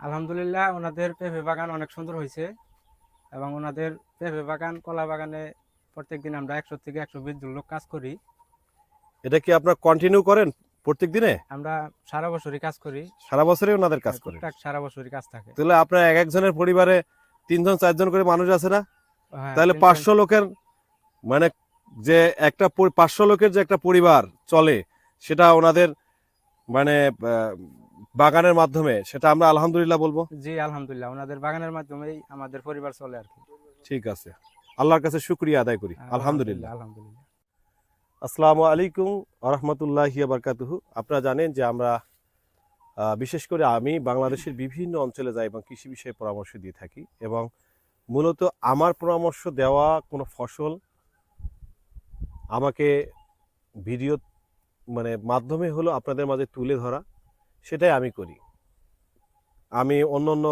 আলহামদুলিল্লাহ ওনাদের পেঁপে বাগান অনেক সুন্দর হয়েছে এবং ওনাদের পেঁপে বাগান কলা বাগানে প্রত্যেকদিন আমরা একশো থেকে একশো বিশ জন লোক কাজ করি। এটা কি আপনারা কন্টিনিউ করেন প্রত্যেক দিনে আমরা সারা বছরই কাজ করি। সারা বছরই ওনাদের কাজ করি সারা বছরই কাজ থাকে। তাহলে আপনার এক একজনের পরিবারে তিনজন চারজন করে মানুষ আছে না? হ্যাঁ, তাহলে পাঁচশো লোকের মানে যে একটা পাঁচশো লোকের যে একটা পরিবার চলে সেটা ওনাদের মানে বাগানের মাধ্যমে সেটা আমরা আলহামদুলিল্লাহ বলব? জি আলহামদুলিল্লাহ। ওনাদের বাগানের মাধ্যমেই আমাদের পরিবার চলে আর কি। ঠিক আছে। আল্লাহর কাছে শুক্রিয়া আদায় করি। আলহামদুলিল্লাহ আলহামদুলিল্লাহ। আসসালামু আলাইকুম আরহামতুল্লাহ বারকাতুহু আপনারা জানেন যে আমরা বিশেষ করে আমি বাংলাদেশের বিভিন্ন অঞ্চলে যাই এবং কৃষি বিষয়ে পরামর্শ দিয়ে থাকি এবং মূলত আমার পরামর্শ দেওয়া কোনো ফসল আমাকে ভিডিও মানে মাধ্যমে হলো আপনাদের মাঝে তুলে ধরা। সেটাই আমি করি। আমি অন্য অন্য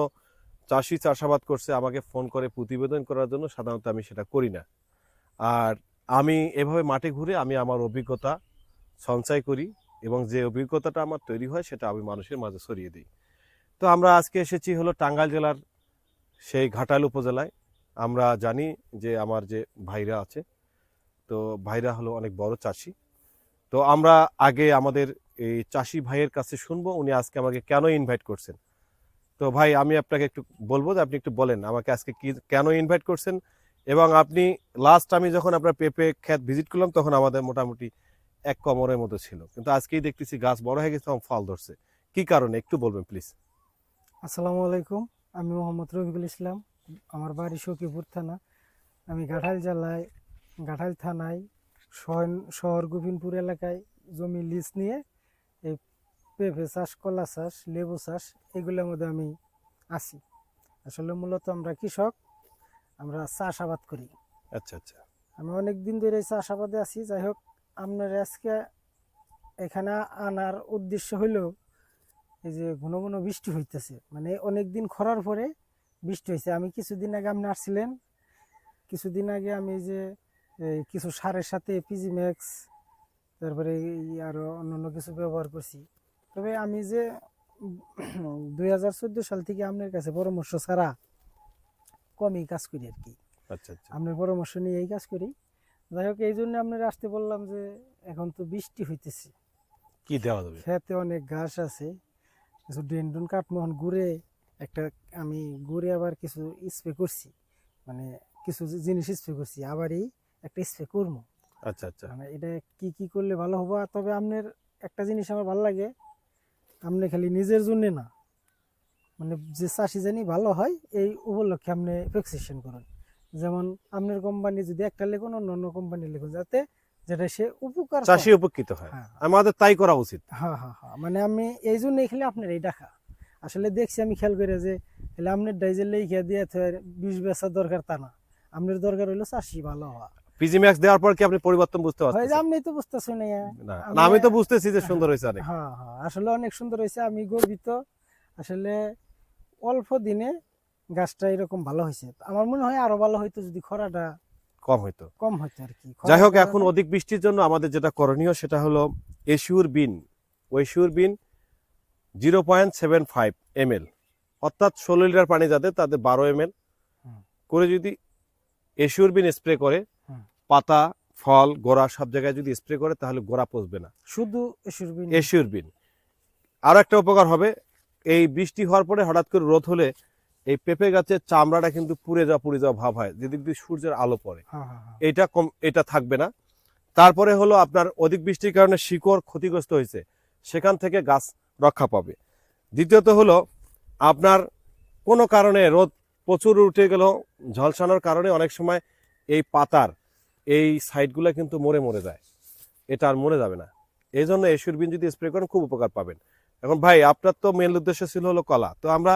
চাষি চাষাবাদ করছে, আমাকে ফোন করে প্রতিবেদন করার জন্য সাধারণত আমি সেটা করি না। আর আমি এভাবে মাঠে ঘুরে আমি আমার অভিজ্ঞতা সঞ্চয় করি এবং যে অভিজ্ঞতাটা আমার তৈরি হয় সেটা আমি মানুষের মাঝে ছড়িয়ে দিই। তো আমরা আজকে এসেছি হলো টাঙ্গাইল জেলার সেই ঘাটাল উপজেলায়। আমরা জানি যে আমার যে ভাইরা আছে, তো ভাইরা হলো অনেক বড় চাষি। তো আমরা আগে আমাদের এই চাষি ভাইয়ের কাছে শুনব, উনি আজকে আমাকে কেন ইনভাইট করছেন? তো ভাই, আমি আপনাকে একটু বলব যে আপনি একটু বলেন আমাকে আজকে কি, কেন ইনভাইট করছেন? এবং আপনি লাস্ট আমি যখন আপনার পেঁপে ক্ষেত ভিজিট করলাম, তখন আমাদের মোটামুটি এক কমরের মতো ছিল। কিন্তু আজকেই দেখতেছি গাছ বড় হয়ে গেছে এবং ফল ধরছে। কি কারণে? একটু বলবেন প্লিজ আসসালামু আলাইকুম। আমি মোহাম্মদ রফিকুল ইসলাম। আমার বাড়ি সখীপুর থানা। আমি ঘাটাইল জেলায় ঘাটাইল থানায়, শহর- গোবিন্দপুর এলাকায় জমি লিজ নিয়ে এই পেঁপে চাষ কলা চাষ লেবু চাষ এগুলোর মধ্যে আমি আছি। আসলে মূলত আমরা কৃষক আমরা চাষাবাদ করি। আচ্ছা আচ্ছা। আমি অনেক দিন ধরে এই চাষাবাদে আছি। যাই হোক আপনার আজকে এখানে আনার উদ্দেশ্য হইল এই যে ঘন ঘন বৃষ্টি হইতেছে। মানে অনেক দিন খরার পরে বৃষ্টি হয়েছে আমি কিছুদিন আগে আপনি আসছিলেন। কিছুদিন আগে আমি যে কিছু সারের সাথে পিজি ম্যাক্স তারপরে এই আরও অন্যান্য কিছু ব্যবহার করছি। তবে আমি যে দুই হাজার চোদ্দ সাল থেকে আপনার কাছে পরামর্শ ছাড়া কমই কাজ করি আর কি। আচ্ছা আচ্ছা। আপনার পরামর্শ নিয়ে এই কাজ করি। যাই হোক এই জন্য আপনার আসতে বললাম যে এখন তো বৃষ্টি হইতেছে। কি দেওয়া যাবে? খেতে অনেক ঘাস আছে কিছু ডেন ডুন কাটমোহন ঘুরে একটা আমি ঘুরে আবার কিছু স্প্রে করছি। মানে কিছু জিনিস স্প্রে করছি আবারই একটা স্প্রে করব। আচ্ছা আচ্ছা। মানে এটা কি কি করলে ভালো হব? তবে আপনার একটা জিনিস আমার ভালো লাগে আপনি খালি নিজের জন্য না। মানে যে চাষি জানি ভালো হয় এই উপলক্ষে আপনি ফিক্সেশন করেন। যেমন আপনার কোম্পানি যদি একটা লেখুন অন্য অন্য কোম্পানি লিখুন যাতে যেটা সে উপকার চাষি উপকৃত হয়। হ্যাঁ। আমাদের তাই করা উচিত। হ্যাঁ হ্যাঁ হ্যাঁ। মানে আমি এই জন্য এখানে আপনার এই ডাকা। আসলে দেখছি আমি খেয়াল করে যে তাহলে আপনার ডাইজেল লেখা দিয়ে বিষ বেচার দরকার তা না। আপনার দরকার হলো চাষি ভালো হওয়া। পিজি ম্যাক্স দেওয়ার পর কি আপনি পরিবর্তন বুঝতে পারছেন আপনি তো বুঝতেছেন না। না আমি- তো বুঝতেছি যে সুন্দর হয়েছে অনেক। হ্যাঁ হ্যাঁ আসলে অনেক সুন্দর হয়েছে আমি গর্বিত। আসলে অল্প দিনে গাছটা এরকম ভালো হয়েছে। আমার মনে হয় আরও ভালো হইতো যদি খরাটা কম হইতো। কম হইতো আর কি। যাই হোক এখন অধিক বৃষ্টির জন্য আমাদের যেটা করণীয় সেটা হলো এশিউর বিন ওয়েশিউর বিন zero point seven five ML এল অর্থাৎ ষোলো লিটার পানি যাদের তাদের বারো এম এল করে যদি এশিউর বিন স্প্রে করে। পাতা ফল গোড়া সব জায়গায় যদি স্প্রে করে তাহলে গোড়া পচবে না। শুধু এসুরবিন এশিউর বিন। আরও একটা উপকার হবে এই বৃষ্টি হওয়ার পরে হঠাৎ করে রোদ হলে এই পেঁপে গাছের চামড়াটা কিন্তু পুড়ে যাওয়া পুড়ে যাওয়া ভাব হয় যেদিক দিয়ে সূর্যের আলো পড়ে। এটা কম এটা থাকবে না। তারপরে হলো আপনার অধিক বৃষ্টির কারণে শিকড় ক্ষতিগ্রস্ত হয়েছে সেখান থেকে গাছ রক্ষা পাবে। দ্বিতীয়ত হলো আপনার কোনো কারণে রোদ প্রচুর উঠে গেল ঝলসানোর কারণে অনেক সময় এই পাতার এই সাইডগুলো কিন্তু মরে মরে যায়। এটা আর মরে যাবে না। এই জন্য এসুর বিন যদি স্প্রে করেন খুব উপকার পাবেন। এখন ভাই আপনার তো মেন উদ্দেশ্য ছিল হলো কলা। তো আমরা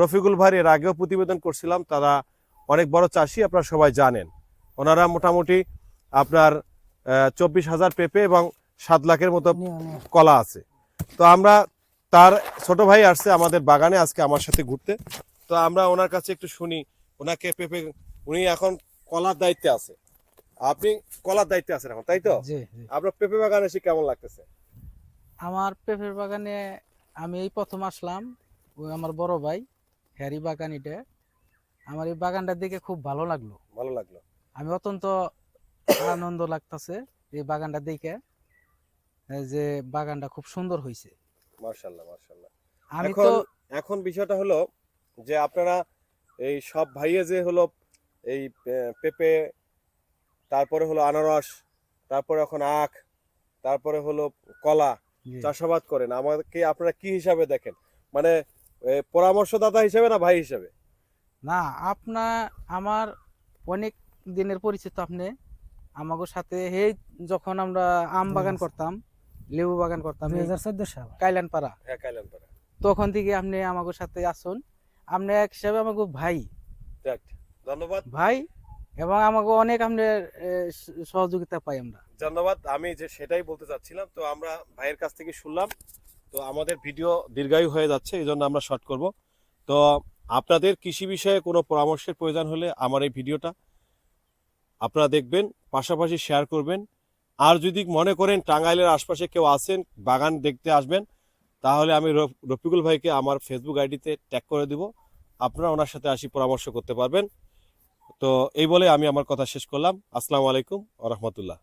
রফিকুল ভাই এর আগেও প্রতিবেদন করছিলাম। তারা অনেক বড় চাষি আপনারা সবাই জানেন। ওনারা মোটামুটি আপনার চব্বিশ হাজার পেঁপে এবং সাত লাখের মতো। কলা আছে। তো আমরা তার ছোট ভাই আসছে আমাদের বাগানে আজকে আমার সাথে ঘুরতে। তো আমরা ওনার কাছে একটু শুনি। ওনাকে পেঁপে উনি এখন কলার দায়িত্বে আছে। আপনি কলার দায়িত্বে আছেন এখন তাই তো? আপনার পেঁপে বাগানে এসে কেমন লাগতেছে? আমার পেঁপের বাগানে আমি এই প্রথম আসলাম ওই আমার বড় ভাই হ্যারি বাগান এটা। আমার এই বাগানটা দেখে খুব ভালো লাগল। ভালো লাগল। আমি অত্যন্ত আনন্দ লাগতেছে এই বাগানটা দেখে যে বাগানটা খুব সুন্দর হয়েছে মার্শাল্লাহ মার্শাল্লাহ। আমি এখন তো এখন বিষয়টা হলো যে আপনারা এই সব ভাইয়ে যে হলো এই পেঁপে তারপরে হলো আনারস তারপরে এখন আখ তারপরে হলো কলা চাষাবাদ করেন। আমাকে আপনারা কি হিসাবে দেখেন? মানে পরামর্শদাতা হিসাবে না ভাই হিসাবে? না আপনার আমার অনেক দিনের পরিচিত আপনি। আমাদের সাথে এই যখন আমরা আম বাগান করতাম লেবু বাগান করতাম দুই হাজার চোদ্দ সাল। কাইলান পাড়া হ্যাঁ কাইলানপাড়া। তখন থেকে আপনি আমাদের সাথে আসুন। আপনি এক হিসাবে আমাকে ভাই। ধন্যবাদ। ভাই এবং আমাকে অনেক স- সহযোগিতা পাই আমরা। ধন্যবাদ। আমি যে সেটাই বলতে চাচ্ছিলাম, তো আমরা ভাইয়ের কাছ থেকে শুনলাম। তো আমাদের ভিডিও দীর্ঘায়ু হয়ে যাচ্ছে, এই জন্য আমরা শর্ট করব। তো আপনাদের কৃষি বিষয়ে কোনো পরামর্শের প্রয়োজন হলে আমার এই ভিডিওটা আপনারা দেখবেন, পাশাপাশি শেয়ার করবেন। আর যদি মনে করেন টাঙ্গাইলের আশপাশে কেউ আসেন বাগান দেখতে আসবেন, তাহলে আমি রফ- রফিকুল ভাইকে আমার ফেসবুক আইডিতে ট্যাগ করে দিব। আপনারা ওনার সাথে আসি পরামর্শ করতে পারবেন। তো এই বলে আমি আমার কথা শেষ করলাম। আসসালামু আলাইকুম আ রহমতুল্লাহ।